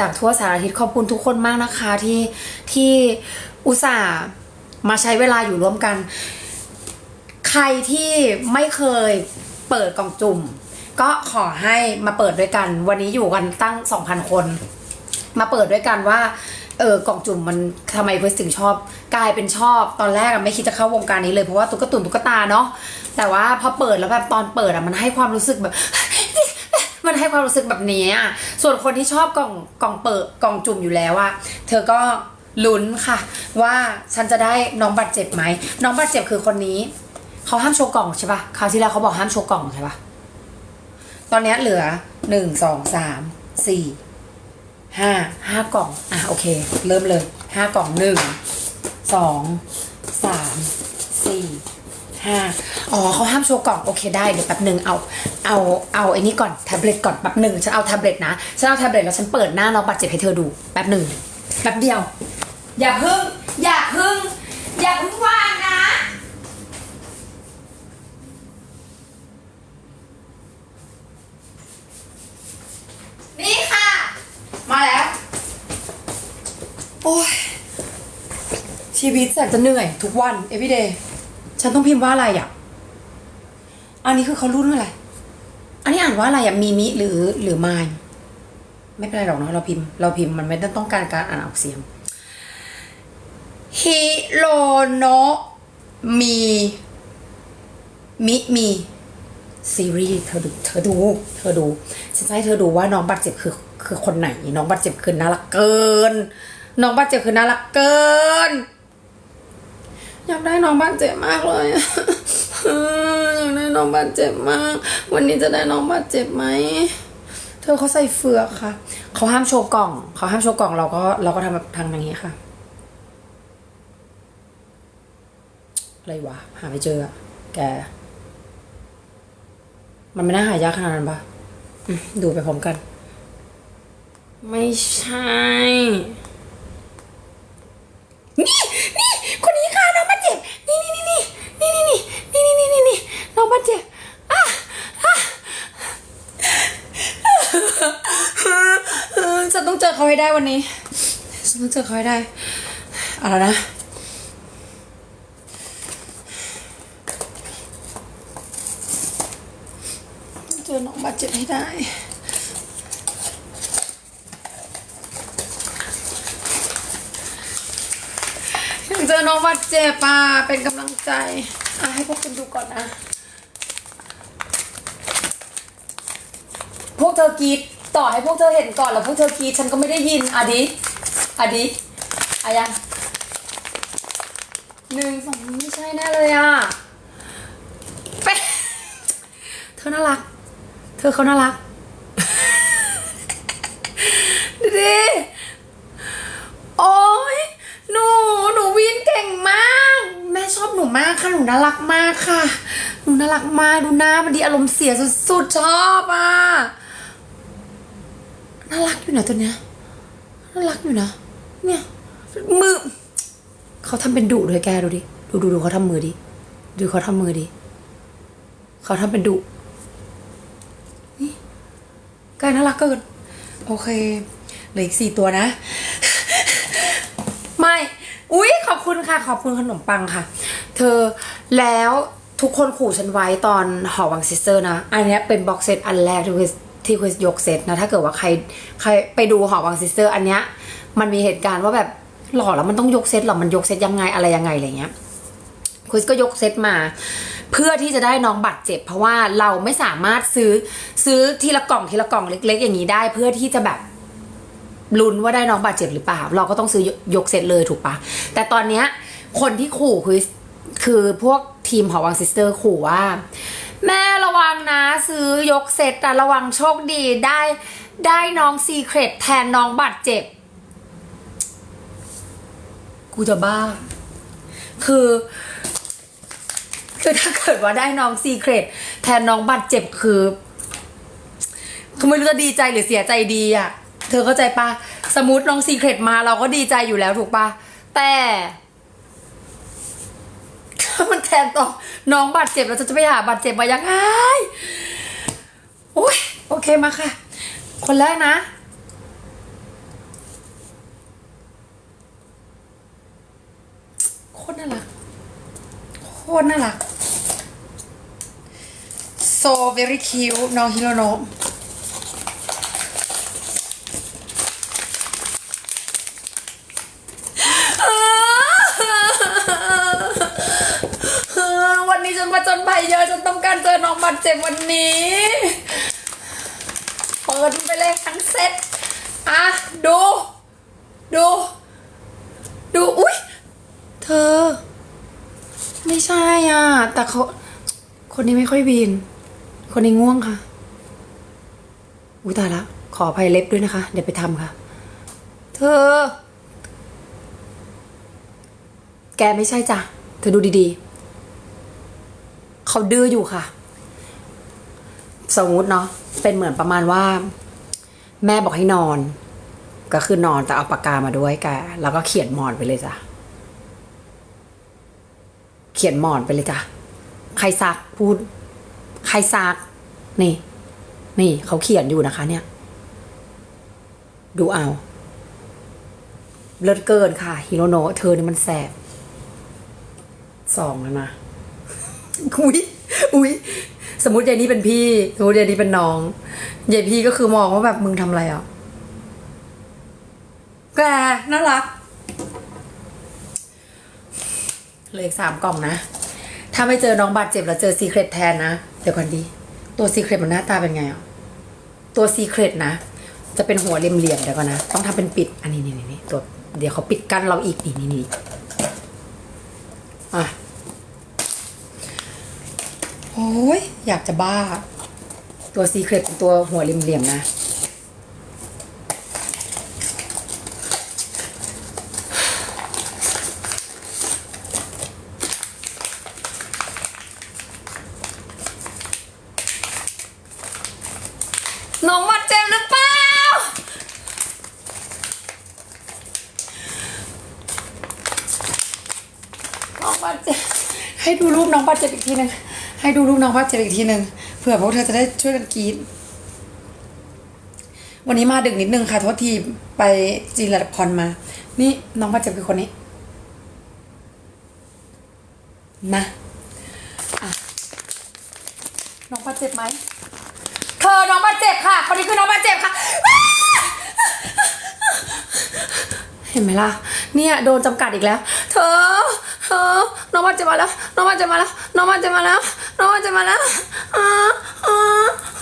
จากทั่วสารทิศขอบคุณทุกคนมากนะคะที่ที่อุตส่าห์มาใช้เวลาอยู่ร่วมกัน ใครที่ไม่เคยเปิดกล่องจุ่ม ก็ขอให้มาเปิดด้วยกัน วันนี้อยู่กันตั้ง 2,000 คน มาเปิดด้วยกันว่าเออกล่องจุ่มมันทำไมเพื่อนถึงชอบ กลายเป็นชอบตอนแรกอะไม่คิดจะเข้าวงการนี้เลยเพราะว่าตุ๊กตุนตุ๊กตาเนาะแต่ว่าพอเปิดแล้วแบบตอนเปิดอะมันให้ความรู้สึกแบบ มันให้ความรู้สึกแบบนี้อะส่วนคนที่ชอบกล่องกล่องเปิดกล่องจุ่มอยู่แล้วอะเธอก็ลุ้นค่ะ ว่าฉันจะได้น้องบาดเจ็บไหมน้องบาดเจ็บคือคนนี้เขาห้ามโชว์กล่องใช่ปะคราวที่แล้วเขาบอกห้ามโชว์กล่องใช่ปะตอนนี้เหลือหนึ่งสองสามสี่ห้าห้ากล่องอะโอเค เริ่มเลยห้ากล่องหนึ่งสองสามสี่ ห้าอ๋อเขาห้ามโชว์กล่องโอเคได้เดี๋ยวแป๊บหนึ่งเอาเอาเอาไอ้นี่ก่อนแท็บเล็ตก่อนแป๊บหนึ่งฉันเอาแท็บเล็ตนะฉันเอาแท็บเล็ตแล้วฉันเปิดหน้าน้องบาดเจ็บให้เธอดูแป๊บหนึ่งแป๊บเดียว อย่าพึ่ง อย่าพึ่ง อย่าพึ่งว่างนะนี่ค่ะ มาแล้ว โอ้ยชีวิตแสนจะเหนื่อยทุกวัน everyday ฉันต้องพิมพ์ว่าอะไรอะ อันนี้คือเขารุ่นอะไร อันนี้อ่านว่าอะไรอะมีมิหรือหรือมายไม่เป็นไรหรอกเนาะเราพิมพ์เราพิมพ์มันไม่ต้องการการอ่านออกเสียงฮิโรโนมีมิมีซีรีส์เธอดูเธอดูเธอดูฉันจะให้เธอดูว่าน้องบาดเจ็บคือคือคนไหน น้องบาดเจ็บคือน่ารักเกิน น้องบาดเจ็บคือน่ารักเกิน อยากได้น้องบาดเจ็บมากเลยอยากได้น้องบาดเจ็บมาก วันนี้จะได้น้องบาดเจ็บไหมเธอเขาใส่เฟือกค่ะ เขาห้ามโชว์กล่อง เขาห้ามโชว์กล่องเราก็เราก็ทำแบบทางอย่างนี้ค่ะอะไรวะหาไม่เจออะแก มันไม่น่าหายากขนาดนั้นปะอืมดูไปพร้อมกัน ไม่ใช่ นี่น้องบาเจ็บอะอะฉันต้องเจอเขาให้ได้วันนี้ ฉันต้องเจอเขาให้ได้ เอาแล้วนะเจอน้องบาดเจ็บให้ได้เจอน้องบาดเจ็บอะเป็นกำลังใจอะให้พวกคุณดูก่อนนะ วกเธอกรีดต่อให้พวกเธอเห็นก่อนแล้วพวกเธอกรีดฉันก็ไม่ได้ยินอะดิอะดิอะยังหนึ่งสองไม่ใช่แน่เลยอะเป๊ะเธอน่ารัก เธอเขาน่ารักดูดิโอ้ยหนูหนูวีนเก่งมาก แม่ชอบหนูมากค่ะหนูน่ารักมากค่ะ หนูน่ารักมากดูหน้ามันดีอารมณ์เสียสุดๆชอบอะ น่ารักอยู่นะตัวเนี้ยน่ารักอยู่นะ เนี่ย มือ เขาทำเป็นดุเลยแกดูดิ ดูดูดูเขาทำมือดิ ดูเขาทำมือดิ เขาทำเป็นดุกายน่ารักเกิน โอเค เหลืออีกสี่ตัวนะ ไม่ อุ๊ย ขอบคุณค่ะ ขอบคุณขนมปังค่ะ เธอแล้วทุกคนขู่ฉันไว้ตอนหอวังซิสเตอร์นะ อันนี้เป็นบ็อกเซตอันแรกที่ ที่คุยยกเซตนะถ้าเกิดว่าใครใครไปดูหอวังซิสเตอร์อันเนี้ยมันมีเหตุการณ์ว่าแบบหล่อแล้วมันต้องยกเซตหรอมันยกเซตยังไงอะไรยังไงอะไรเงี้ยคุยก็ยกเซตมา เพื่อที่จะได้น้องบัตรเจ็บ เพราะว่าเราไม่สามารถซื้อซื้อทีละกล่องทีละกล่องเล็ก ๆ อย่างนี้ได้ เพื่อที่จะแบบลุ้นว่าได้น้องบาดเจ็บหรือเปล่า เราก็ต้องซื้อยกเซตเลยถูกปะแต่ตอนเนี้ยคนที่ขู่คือคือพวกทีมหอวังซิสเตอร์ขู่ว่า แม่ระวังนะซื้อยกเซตแต่ระวังโชคดีได้ได้น้องซีเครตแทนน้องบาดเจ็บ กูจะบ้า คือ คือถ้าเกิดว่าได้น้องซีเครตแทนน้องบาดเจ็บคือคือไม่รู้จะดีใจหรือเสียใจดีอะเธอเข้าใจปะสมมติน้องซีเครตมาเราก็ดีใจอยู่แล้วถูกปะแต่ ถ้ามันแทนต่อน้องบาดเจ็บเราจะไปหาบาดเจ็บมายังไงโอ้ยโอเคมาค่ะ คนแรกนะโคตรน่ารักโคตรน่ารัก so very cute น้องฮิโรโนะ นี้ฉันมาจนภัยเยอะจนต้องการเจอน้องบาดเจ็บวันนี้เปิดไปเลยทั้งเซ็ตอะดู ดู ดู อุ๊ยเธอ ไม่ใช่อะ แต่เขาคนนี้ไม่ค่อยบีนคนนี้ง่วงค่ะ อุ้ยตายละ ขออภัยเล็บด้วยนะคะ เดี๋ยวไปทำค่ะ เธอ แกไม่ใช่จ้ะ เธอดูดีๆ เขาดื้ออยู่ค่ะ สมมติเนาะเป็นเหมือนประมาณว่า แม่บอกให้นอน ก็คือนอนแต่เอาปากกามาด้วยแกแล้วก็เขียนหมอนไปเลยจ้ะเขียนหมอนไปเลยจ้ะใครซักพูด ใครซัก นี่ นี่เขาเขียนอยู่นะคะ เนี่ย ดูเอาเลิศเกินค่ะ ฮิโรโนะเธอนี่มันแสบสองแล้วนะ อุ้ยอุ้ยสมมติยายนี่เป็นพี่ สมมติยายนี่เป็นน้องยายพี่ก็คือมองว่าแบบมึงทำอะไรอะแกน่ารักเหลยสามกล่องนะ ถ้าไม่เจอน้องบาดเจ็บแล้วเจอซีเครตแทนนะ เดี๋ยวก่อนดี ตัวซีเครตมันหน้าตาเป็นไงอะ ตัวซีเครตนะ จะเป็นหัวเหลี่ยมๆเดี๋ยวก่อนนะ ต้องทำเป็นปิด อันนี้นี่นี่ตัว เดี๋ยวเขาปิดกั้นเราอีกนี่นี่นี่อะ โอ้ยอยากจะบ้า ตัวซีเครตเป็นตัวหัวเหลี่ยมๆนะ น้องบาดเจ็บหรือเปล่า น้องบาดเจ็บให้ดูรูปน้องบาดเจ็บอีกทีหนึ่ง ให้ดูรูปน้องบาดเจ็บอีกทีหนึ่งเผื่อพวกเธอจะได้ช่วยกันกรีดวันนี้มาดึกนิดนึงค่ะโทษทีไปจีนละครมา นี่น้องบาดเจ็บคือคนนี้นะะน้องบาดเจ็บไหม เธอน้องบาดเจ็บค่ะ คนนี้คือน้องบาดเจ็บค่ะ เห็นไหมล่ะ เนี่ยโดนจำกัดอีกแล้ว เธอ เธอ น้องบาดเจ็บมาแล้ว น้องบาดเจ็บมาแล้ว น้องบาดเจ็บมาแล้ว น้องบาดเจ็บมาแล้วอ่าอา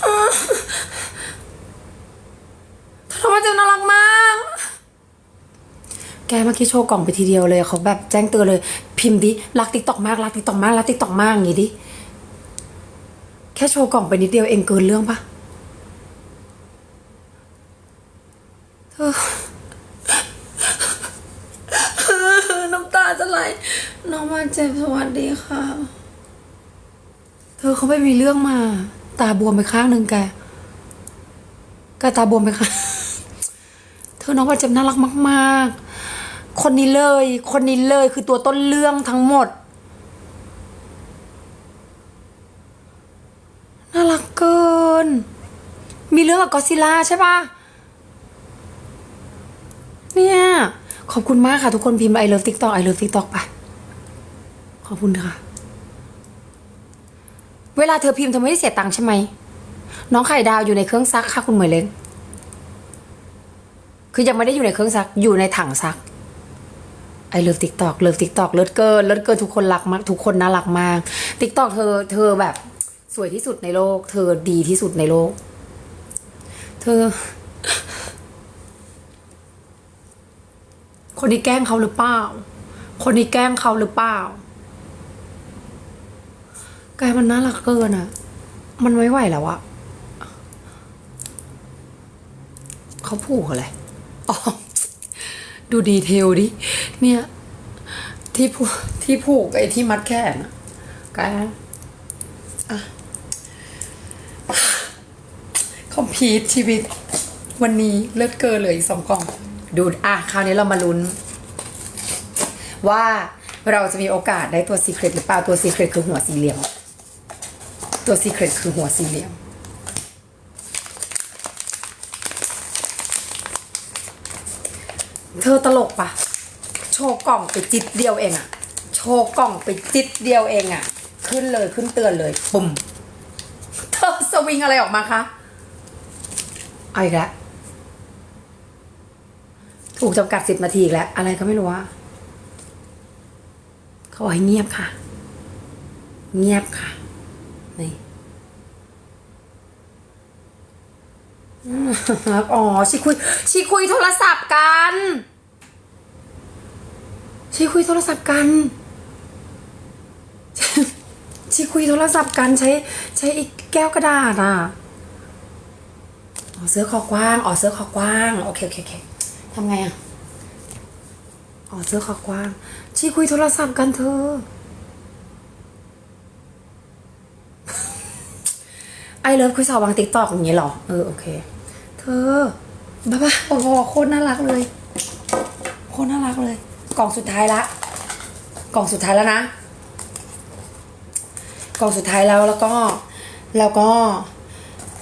อ่าน้องจะน่ารักมาก แกเมื่อกี้โชว์กล่องไปทีเดียวเลยเขาแบบแจ้งเตือนเลย พิมพ์ดิรักติ๊กตอกมากรักติ๊กตอกมากรักติ๊กตอกมากอย่างงี้ดิ แค่โชว์กล่องไปนิดเดียวเองเกินเรื่องปะเธอ น้ำตาจะไหล น้องมาเจ็บสวัสดีค่ะ เขาไม่มีเรื่องมา ตาบวมไปข้างหนึ่งแกแกตาบวมไปข้างเธอน้องมาเจ็บน่ารักมาก ๆ คนนี้เลย คนนี้เลยคือตัวต้นเรื่องทั้งหมดน่ารักเกิน มีเรื่องกับกอซิล่าใช่ปะเนี่ย ขอบคุณมากค่ะทุกคนพิมพ์ I love TikTok I love TikTok ไป ขอบคุณค่ะ วลาเธอพิมพ์เธอไม่ได้เสียตังค์ใช่ไหม น้องไข่ดาวอยู่ในเครื่องซักค่ะคุณเหมยเล้งคือยังไม่ได้อยู่ในเครื่องซักอยู่ในถังซักไอเลิฟติ๊กตอกเลิฟติ๊กตอกเลิศเกินเลิศเกินทุกคนรักมากทุกคนน่ารักมากติ๊กตอกเธอเธอแบบสวยที่สุดในโลก เธอดีที่สุดในโลก เธอ คนนี้แกล้งเขาหรือเปล่า คนนี้แกล้งเขาหรือเปล่า กายมันน่ารักเกินอะมันไม่ไหวแล้วอะเขาผูกอะไรอ๋อดูดีเทลดิ เนี่ย ที่ผูกที่ผูกไอ้ที่มัดแขนอะกายอะคอมพีทชีวิต วันนี้เลิศเกินเลยสองกล่อง ดูอะ คราวนี้เรามาลุ้น ว่าเราจะมีโอกาสได้ตัวซีเครตหรือเปล่าตัวซีเครตคือหัวสีเหลี่ยม ตัวซีเครตคือหัวสี่เหลี่ยม เธอตลกปะโชว์กล่องไปจิตเดียวเองอะโชว์กล่องไปจิตเดียวเองอะ่ะขึ้นเลยขึ้นเตือนเลยปุ่มเธอสวิงอะไรออกมาคะเอาอีกแล้วถูกจำกัดสิบนาทีอีกแล้ว อะไรก็ไม่รู้ว่าเขาบอกให้เงียบค่ะ เงียบค่ะ นี่ อ๋อชีคุยชีคุยโทรศัพท์กันชีคุยโทรศัพท์กันชีคุยโทรศัพท์กันใช้ใช้อีกแก้วกระดาษอะอ๋อเสื้อคอกว้างอ๋อเสื้อคอกว้างโอเคโอเคโอเคทำไงอะอ๋อเสื้อคอกว้างชีคุยโทรศัพท์กันเธอไอเลิฟคุยสาววางติ๊กตอกอย่างนี้หรอ เออ โอเค เธอบ้าบ้าโอ้โหโคตรน่ารักเลย โคตรน่ารักเลย กล่องสุดท้ายละ กล่องสุดท้ายแล้วนะ กล่องสุดท้ายแล้วแล้วก็แล้วก็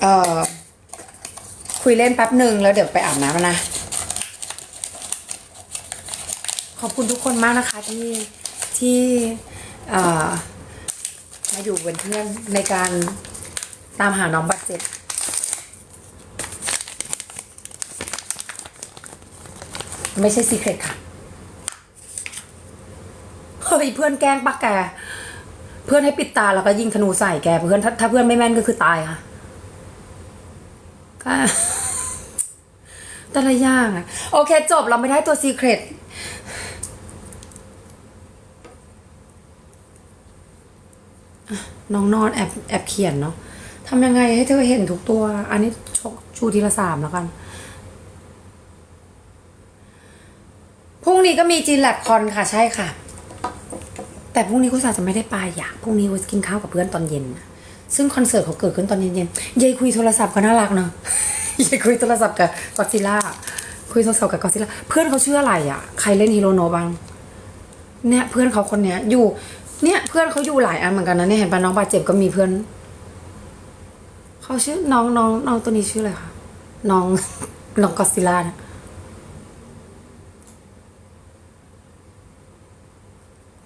เอ่อ คุยเล่นแป๊บหนึ่งแล้วเดี๋ยวไปอาบน้ำนะ ขอบคุณทุกคนมากนะคะที่ที่เอ่อมาอยู่เป็นเพื่อนในการตามหาน้องบาดเจ็บ ไม่ใช่ซีเครตค่ะ เฮ้ยเพื่อนแกล้งปะแก เพื่อนให้ปิดตาแล้วก็ยิงธนูใส่แกเพื่อนถ้าถ้าเพื่อนไม่แม่นก็คือตายค่ะก็แต่ละอย่างอะโอเค จบเราไม่ได้ตัวซีเครตน้องนอนแอบแอบเขียนเนาะทำยังไงให้เธอเห็นทุกตัว อันนี้ชกชูทีละสามแล้วกัน พรุ่งนี้ก็มีจีนแลบคอนค่ะใช่ค่ะ แต่พรุ่งนี้กุศลจะไม่ได้ไปอยากพรุ่งนี้กุศกินข้าวกับเพื่อนตอนเย็น ซึ่งคอนเสิร์ตเขาเกิดขึ้นตอนเย็นๆยายคุยโทรศัพท์ก็น่ารักเนอะยายคุยโทรศัพท์กับกอซิล่าคุยโทรศัพท์กับกอซิล่าเพื่อนเขาชื่ออะไรอะ ใครเล่นฮีโรโนบ้างเนี่ยเพื่อนเขาคนเนี้ยอยู่ เนี่ยเพื่อนเขาอยู่หลายอันเหมือนกันนะเนี่ยเห็นปะน้องบาดเจ็บก็มีเพื่อนเขาชื่อน้องน้องน้องตัวนี้ชื่ออะไรคะน้องน้องกอซิล่านะ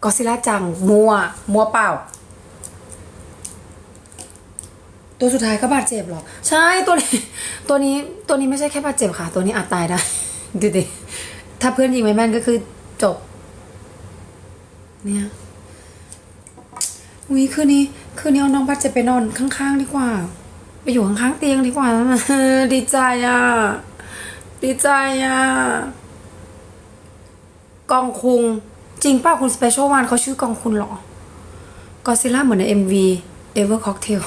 ก็ซิล่าจัง มัว มัวเปล่า ตัวสุดท้ายก็บาดเจ็บหรอ ใช่ตัวนี้ ตัวนี้ตัวนี้ไม่ใช่แค่บาดเจ็บค่ะ ตัวนี้อาจตายได้ ดูดิ ถ้าเพื่อนยิงไม่แม่นก็คือจบ เนี่ยอุ้ยคืนนี้คืนนี้เอาน้องบาดเจ็บไปนอนข้างๆดีกว่า ไปอยู่ข้างๆเตียงดีกว่าดีใจอะ ดีใจอะกองคุง จริงป่ะคุณสเปเชียลวันเขาชื่อกองคุณเหรอกอซิล่าเหมือนใน MV Ever Cocktail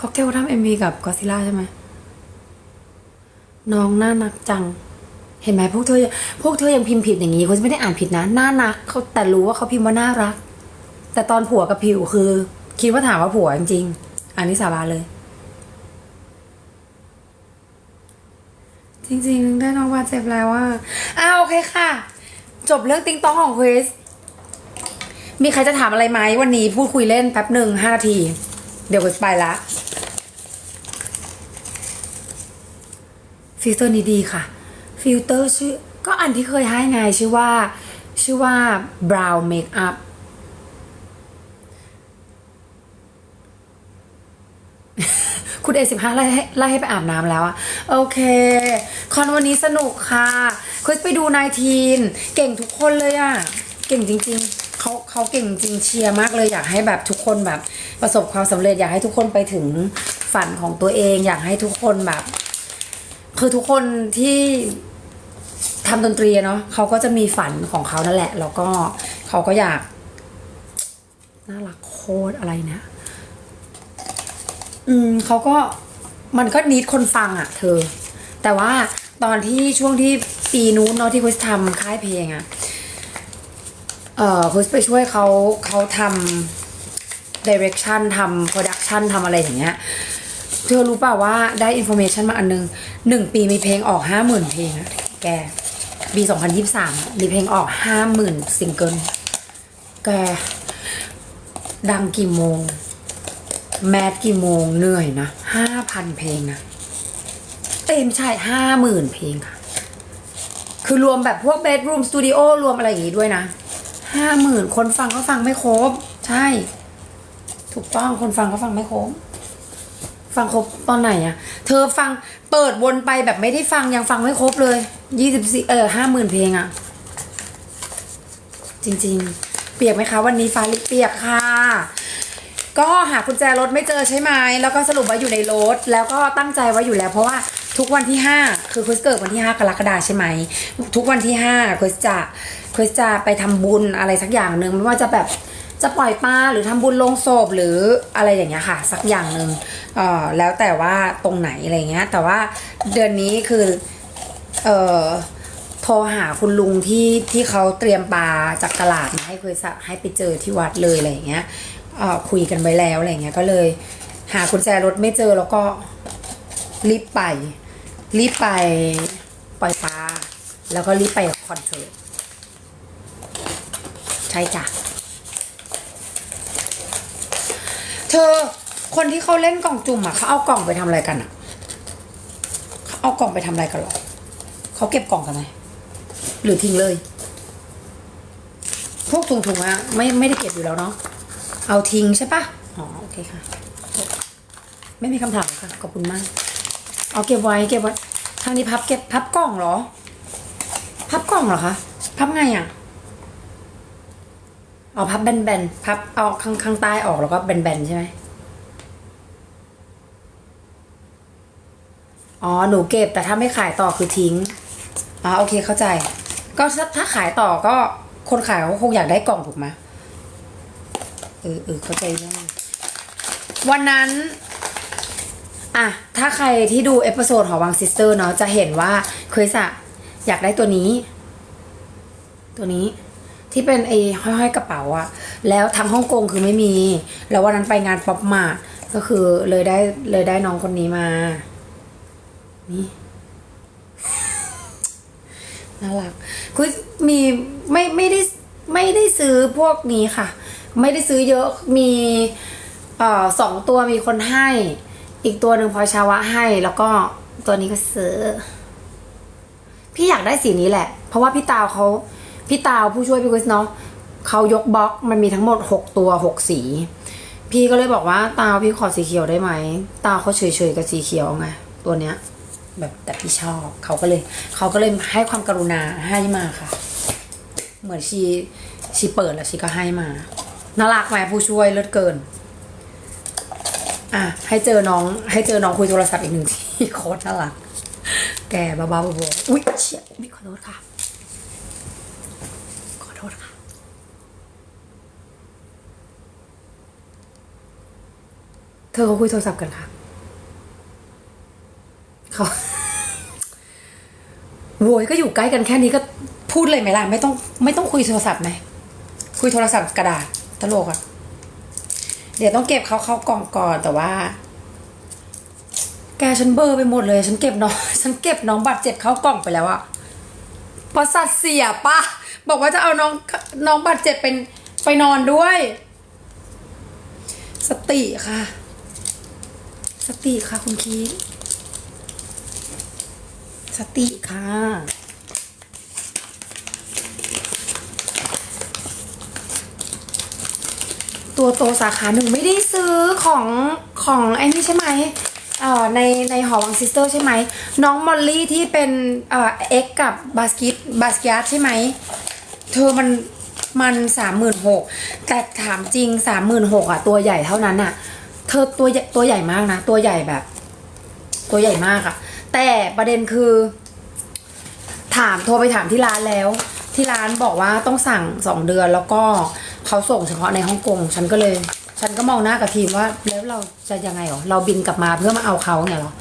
Cocktail ทำ MV กับกอซิล่าใช่ไหมน้องน่านักจัง เห็นไหมพวกเธอ พวกเธอยังพิมพ์ผิดอย่างนี้คุณไม่ได้อ่านผิดนะน่านักเขาแต่รู้ว่าเขาพิมพ์ว่าน่ารัก แต่ตอนผัวกับผิวคือ คิดว่าถามว่าผัวจริงๆอันนี้สาบานเลย จริงๆได้น้องบาดเจ็บแล้วว่าอ้าโอเคค่ะ จบเรื่องติ๊งต้องของคริสมีใครจะถามอะไรไหมวันนี้พูดคุยเล่นแป๊บหนึ่งห้านาที เดี๋ยวคริสไปละฟิลเตอร์นี้ดีค่ะ ฟิลเตอร์ชื่อ ก็อันที่เคยให้ไงชื่อว่า ชื่อว่า brown makeup คุณเอสิบห้าไล่ให้ไล่ให้ไปอาบน้ำแล้วอะโอเค คอนวันนี้สนุกค่ะ คริสไปดูนายทีนเก่งทุกคนเลยอะเก่งจริง ๆเขาเขาเก่งจริงเชียร์มากเลยอยากให้แบบทุกคนแบบ ประสบความสำเร็จอยากให้ทุกคนไปถึงฝันของตัวเอง อยากให้ทุกคนแบบ คือทุกคนที่ทำดนตรีเนาะเขาก็จะมีฝันของเขานั่นแหละ แล้วก็เขาก็อยากน่ารักโคตรอะไรเนี่ยอืมเขาก็มันก็นิดคนฟังอะ่ะ เธอ แต่ว่า ตอนที่ช่วงที่ปีนู้นเนาะที่คุสทำค่ายเพลงอะเอ่อคุสไปช่วยเขาเขาทำ direction ทำ production ทำอะไรอย่างเงี้ยเธอรู้เปล่าว่าได้อินโฟเมชันมาอันนึงหนึ่งปีมีเพลงออกห้าหมื่นเพลงอะแกปีสองพันยี่สามมีเพลงออกห้าหมื่นซิงเกิลแกดังกี่โมง แมทกี่โมงเหนื่อยนะห้าพันเพลงนะ เต็มใช่ห้าหมื่นเพลงค่ะ คือรวมแบบพวกเบดรูมสตูดิโอรวมอะไรอย่างงี้ด้วยนะห้าหมื่นคนฟังก็ฟังไม่ครบ ใช่ ถูกต้องคนฟังก็ฟังไม่ครบ ฟังครบตอนไหนอะเธอฟังเปิดวนไปแบบไม่ได้ฟังยังฟังไม่ครบเลยยี่สิบสี่เออห้าหมื่นเพลงอะจริง ๆ เปียกไหมคะวันนี้ฟ้าลิปเปียกค่ะก็หากุญแจรถไม่เจอใช่ไหม แล้วก็สรุปว่าอยู่ในรถ แล้วก็ตั้งใจไว่าอยู่แล้ว เพราะว่า ทุกวันที่ 5 คือคริสเกิดวันที่ 5 กรกฎาใช่ไหม ทุกวันที่5คริสจะคริสจะไปทำบุญอะไรสักอย่างหนึ่งไม่ว่าจะแบบจะปล่อยปลาหรือทำบุญลงศพหรืออะไรอย่างเงี้ยค่ะ สักอย่างหนึ่งเอ่อแล้วแต่ว่าตรงไหนอะไรเงี้ย แต่ว่าเดือนนี้คือเอ่อโทรหาคุณลุงที่ที่เขาเตรียมปลาจากตลาดมาให้เคยสะให้ไปเจอที่วัดเลยอะไรเงี้ยเอ่อคุยกันไว้แล้วอะไรเงี้ยก็เลย หากุญแจรถไม่เจอแล้วก็รีบไป รีบไปปล่อยปลาแล้วก็รีบไปคอนเสิร์ตใช่จ้ะ เธอคนที่เขาเล่นกล่องจุ่มอะเขาเอากล่องไปทำอะไรกันอะเขาเอากล่องไปทำอะไรกันหรอเขาเก็บกล่องกันไหมหรือทิ้งเลย พวกถุงๆอะไม่ไม่ได้เก็บอยู่แล้วเนาะเอาทิ้งใช่ปะอ๋อโอเคค่ะ ไม่มีคำถามค่ะขอบคุณมาก เอาเก็บไว้เก็บไว้ทางนี้พับเก็บพับกล่องเหรอ พับกล่องเหรอคะพับไงอะเอาพับแบนๆพับเอาข้างข้างใต้ออกแล้วก็แบนๆใช่ไหมอ๋อหนูเก็บแต่ถ้าไม่ขายต่อคือทิ้งอ๋อโอเคเข้าใจ ก็ถ้าถ้าขายต่อก็คนขายเขาคงอยากได้กล่องถูกไหมเออเออเข้าใจเรื่องวันนั้น อะ ถ้าใครที่ดูเอพิโซดของวังซิสเตอร์เนาะจะเห็นว่าเคยสะอยากได้ตัวนี้ ตัวนี้ที่เป็นไอ้ห้อยๆกระเป๋าอะแล้วทางฮ่องกงคือไม่มี แล้ววันนั้นไปงานป๊อปมาก็คือเลยได้เลยได้น้องคนนี้มา นี่น่ารักคือมีไม่ไม่ได้ไม่ได้ซื้อพวกนี้ค่ะ ไม่ได้ซื้อเยอะมีเอ่อสองตัวมีคนให้ อีกตัวหนึ่งพลอยชาวะให้แล้วก็ตัวนี้ก็ซื้อ พี่อยากได้สีนี้แหละ เพราะว่าพี่ตาวเขาพี่ตาวผู้ช่วยพี่กุสเนาะเขายกบล็อกมันมีทั้งหมดหกตัวหกสี พี่ก็เลยบอกว่าตาวพี่ขอสีเขียวได้ไหม ตาวเขาเฉยๆกับสีเขียวไงตัวเนี้ย แบบแต่พี่ชอบเขาก็เลยเขาก็เลยให้ความกรุณาให้มาค่ะ เหมือนชีชีเปิดแล้วชีก็ให้มาน่ารักไหมผู้ช่วยเลิศเกิน อะให้เจอน้องให้เจอน้องคุยโทรศัพท์อีกหนึ่งที่โคตรน่ารัก แกบ้าๆบอๆอุ๊ยเชี่ยอุ๊ยขอโทษค่ะ ขอโทษค่ะ เธอเขาคุยโทรศัพท์กันค่ะเขาโวยก็อยู่ใกล้กันแค่นี้ก็พูดเลยไหมล่ะ ไม่ต้องไม่ต้องคุยโทรศัพท์ไหมคุยโทรศัพท์กระดาษตลกอะ เดี๋ยวต้องเก็บเขาเข้ากล่องก่อนแต่ว่า แกฉันเบอร์ไปหมดเลย ฉันเก็บน้อง ฉันเก็บน้องบาดเจ็บเข้ากล่องไปแล้วอะประสาทเสียปะบอกว่าจะเอาน้องน้องบาดเจ็บเป็นไปนอนด้วย สติค่ะ สติค่ะคุณคีสติค่ะ ตัวโตสาขาหนึ่งไม่ได้ซื้อของของไอ้นี่ใช่ไหมเอ่อในในหอวังซิสเตอร์ใช่ไหม น้องมอลลี่ที่เป็นเอ่อเอ็กกับบาสกิตบาสกิตใช่ไหม เธอมันมันสามหมื่นหกแต่ถามจริงสามหมื่นหกอะ ตัวใหญ่เท่านั้นอะ เธอตัวตัวใหญ่มากนะ ตัวใหญ่แบบ ตัวใหญ่มากอะ แต่ประเด็นคือ ถามโทรไปถามที่ร้านแล้ว ที่ร้านบอกว่าต้องสั่งสองเดือนแล้วก็ เขาส่งเฉพาะในฮ่องกง ฉันก็เลย ฉันก็มองหน้ากับทีมว่า แล้วเราจะยังไงหรอ เราบินกลับมาเพื่อมาเอาเขาเนี่ยหรอ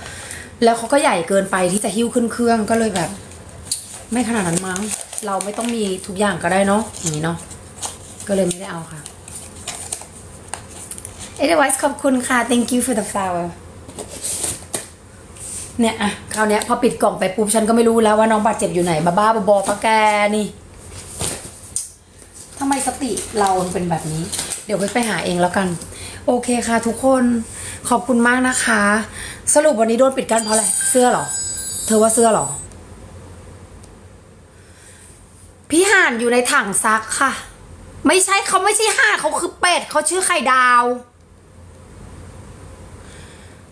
แล้วเขาก็ใหญ่เกินไปที่จะหิ้วขึ้นเครื่องก็เลยแบบ ไม่ขนาดนั้นมั้ง เราไม่ต้องมีทุกอย่างก็ได้เนาะ อย่างนี้เนาะ ก็เลยไม่ได้เอาค่ะ Otherwise ขอบคุณค่ะ thank you for the flower เนี่ยอะคราวเนี้ยพอปิดกล่องไปปุ๊บฉันก็ไม่รู้แล้วว่าน้องบาดเจ็บอยู่ไหน บ้าบ้าบอปะแกนี่ ไมสติเราเป็นแบบนี้ เดี๋ยวไปไปหาเองแล้วกัน โอเคค่ะทุกคนขอบคุณมากนะคะ สรุปวันนี้โดนปิดกั้นเพราะอะไรเสื้อหรอ เธอว่าเสื้อหรอ พี่ห่านอยู่ในถังซักค่ะ ไม่ใช่เขาไม่ใช่ห่านเขาคือเป็ดเขาชื่อไข่ดาว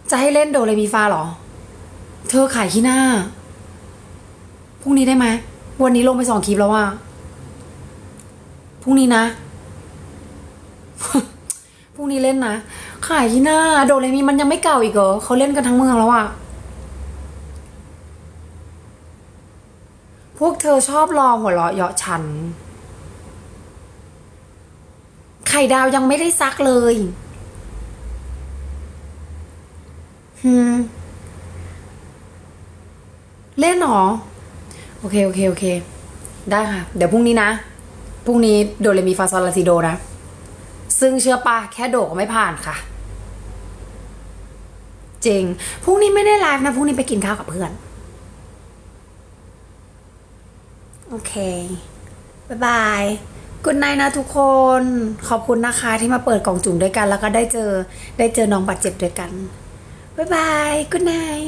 จะให้เล่นโดเรมีฟาหรอ เธอขายขี้หน้าพรุ่งนี้ได้ไหมวันนี้ลงไปสองคลิปแล้วว่า พรุ่งนี้นะ พรุ่งนี้เล่นนะ ขายขี้หน้า โดเรมีมันยังไม่เก่าอีกเหรอเขาเล่นกันทั้งเมืองแล้วอะพวกเธอชอบรอหัวเราะเยาะฉัน ไข่ดาวยังไม่ได้ซักเลยฮึเล่นเหรอ โอเค โอเค โอเค ได้ค่ะ เดี๋ยวพรุ่งนี้นะ พรุ่งนี้โดเรมีฟาซอลลาซิโดนะ ซึ่งเชื่อปะแค่โดก็ไม่ผ่านค่ะ จริงพรุ่งนี้ไม่ได้ไลฟ์นะพรุ่งนี้ไปกินข้าวกับเพื่อน โอเค บ๊ายบายกุณนายนะทุกคน ขอบคุณนะคะที่มาเปิดกล่องจุ่มด้วยกัน แล้วก็ได้เจอได้เจอน้องบาดเจ็บด้วยกัน บ๊ายบายกุณนาย